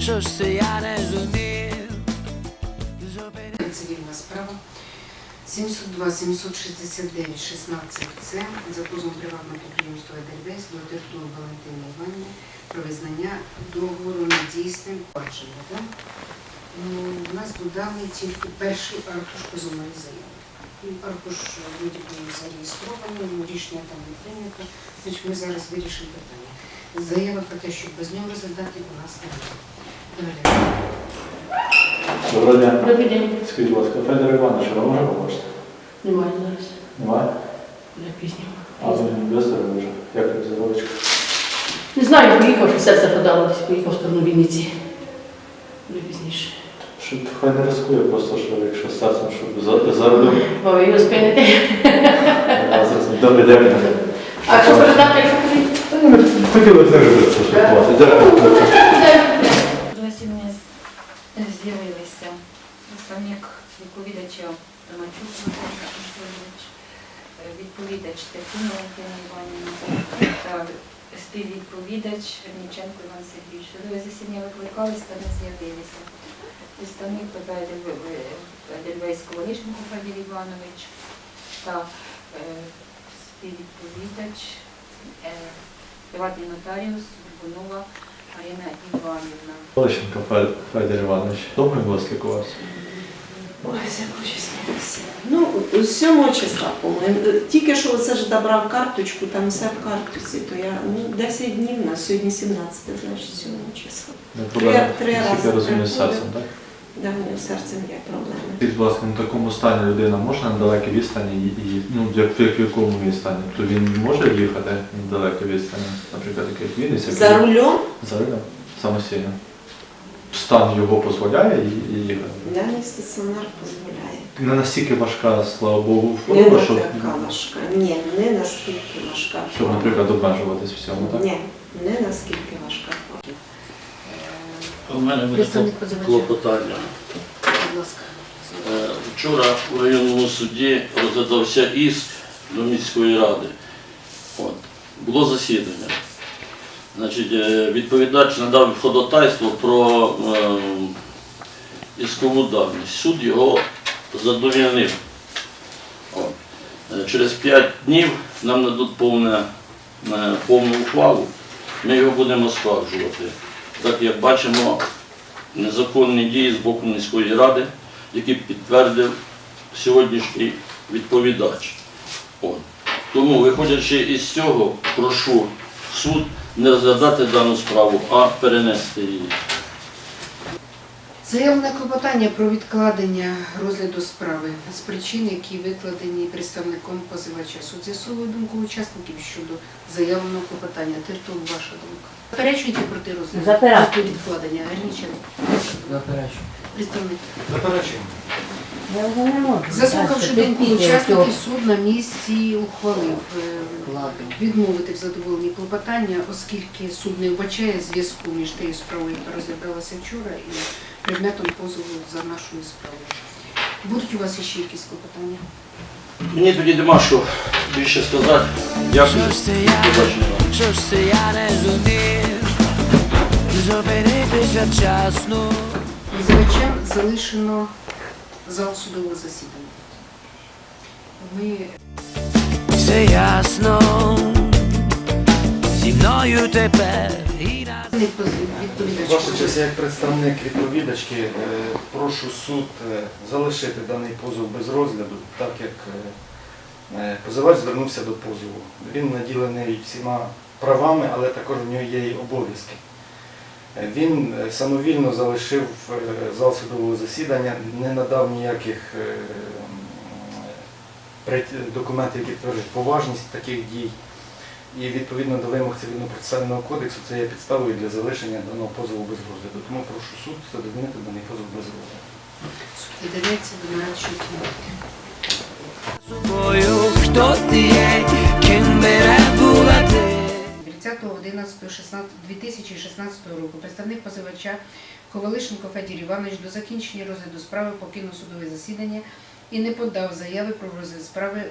що ж це я не зумів. Цивільна справа 702 769 16 це за позовом приватного підприємства «Едельвейс» до Тертуни Валентини Іванівни про визнання договору недійсним бачення. Ну, у нас додали тільки перший аркуш позовної заяви. І Аркуш будь-який зареєстрований, ну, рішення там не прийнято. Значить, ми зараз вирішимо питання. Заява про те, щоб без нього розглядати, у нас немає. Далі. Доброго дня. Добрий день. Скажіть, будь ласка, Федор Іванович, ви може побачити? Немає зараз. Немає? Вже пізно. А ви не виставили вже? Як ви здоровечко? Не знаю, поїхав, що серце подало, десь поїхав в сторону Вінниці. Щоб хай не рискує, просто що якщо з серцем, щоб за, рулем. Бо ви його спините. А, зараз А що передати, якщо ми хотіли теж поспілкувати. Дякую. Засідання з'явилися представник відповідача Томачук Микола Анатолійович, е, відповідач Тетяна Валентина Іванівна та співвідповідач Ніченко Іван Сергійович. Судове засідання викликались та не з'явилися. Представник Дельвейського Лишенко Фадір Іванович та е, співвідповідач е, приватний нотаріус Бурбунова Марина Іванівна. Лещенко Федір Іванович. Довго він вас лікувався? Ой, з якого числа все. Ну, з 7 числа, по-моєму. Тільки що це ж добрав карточку, там все в карточці, то я ну, 10 днів на сьогодні 17, значить 7 числа. Три- три рази я розумію, з серцем, так? Да, мене з серцем є проблеми. Будь на такому стані людина може на далекій відстані, і, ну, як, в якому відстані? То він може їхати на далекій відстані, наприклад, як Вінниця? За рулем За рулем? Самостійно. Стан його дозволяє і, їхати? даний стаціонар дозволяє. Не настільки важка, слава Богу, Не форма, на щоб, така важка. Ні, не наскільки важка. щоб, наприклад, обмежуватись в цьому, так? Ні, не наскільки важка. форма. У мене виникло Представник позивача. клопотання. Будь ласка. Е, Вчора у районному суді розглядався іск до міської ради. От. Було засідання. Значить, е, відповідач надав ходатайство про е, іскову давність. Суд його задовільнив. От. Е, Через 5 днів нам дадуть повне, е, повну ухвалу. Ми його будемо скаржувати. Так як бачимо, незаконні дії з боку міської ради, які підтвердив сьогоднішній відповідач. От. Тому, виходячи із цього, прошу суд не розглядати дану справу, а перенести її. Заявлене клопотання про відкладення розгляду справи з причин, які викладені представником позивача. Суд з'ясовує думку учасників щодо заявленого клопотання. Титул, ваша думка. Заперечуєте проти розгляду? Заперечую. Відкладення. Герніченко. Заперечую. Представник. Заперечуємо. Я вже не можу. Заслухавши думку учасників, суд на місці ухвалив е, відмовити в задоволенні клопотання, оскільки суд не вбачає зв'язку між тією справою, яка розглядалася вчора, і предметом позову за нашою справою. Будуть у вас ще якісь клопотання? Мені тоді нема що більше сказати. Дякую. Що ж це я, Побачення. що ж це я не зумів зупинитися вчасно. Позивачам залишено зал судового засідання. Ми Все ясно. Зі мною тепер і. Ваша честь, як представник відповідачки, е, прошу суд е, залишити даний позов без розгляду, так як е, позивач звернувся до позову. Він наділений всіма правами, але також в нього є і обов'язки. Він самовільно залишив е, зал судового засідання, не надав ніяких е, документів, які підтверджують поважність таких дій. І відповідно до вимог цивільно-процесуального кодексу це є підставою для залишення даного позову без розгляду. Тому прошу суд задовольнити даний позов без розгляду. Суд віддається до нарадчої кімнати. собою, хто ти є, ким бере. 30.11.2016 року представник позивача Ковалишенко Федір Іванович до закінчення розгляду справи покинув судове засідання і не подав заяви про розгляд справи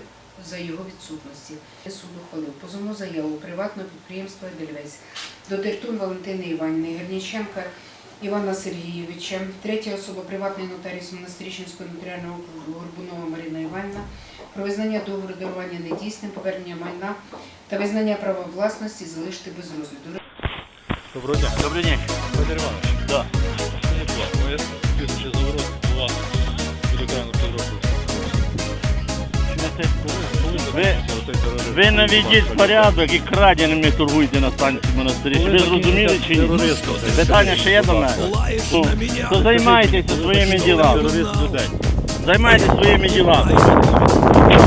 за його відсутності. Суд ухвалив позовну заяву приватного підприємства «Дельвейс» до Тертун Валентини Іванівни Герніченка Івана Сергійовича. Третя особа приватний нотаріус Монастирищенського нотаріального округу Горбунова Марина Іванівна про визнання договору дарування недійсним, повернення майна та визнання права власності залишити без розгляду. Доброго дня. Добрий день. Федір Іванович. Да. Скажіть, будь ласка, я заворот від. Ви, ви наведіть порядок і краденими торгуєте на станції монастирі. Ви зрозуміли чи ні? Питання ще є до мене? То займайтеся своїми ділами. Терорист людей. Займайтеся своїми ділами.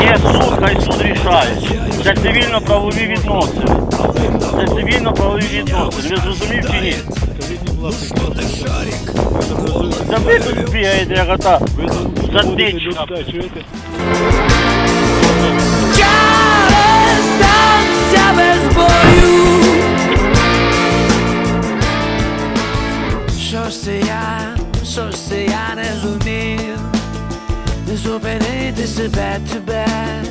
Є суд, хай суд рішає. Це цивільно-правові відносини. Це цивільно-правові відносини. Ви зрозумів чи ні? Та ви тут бігаєте, як ота Ви ж це я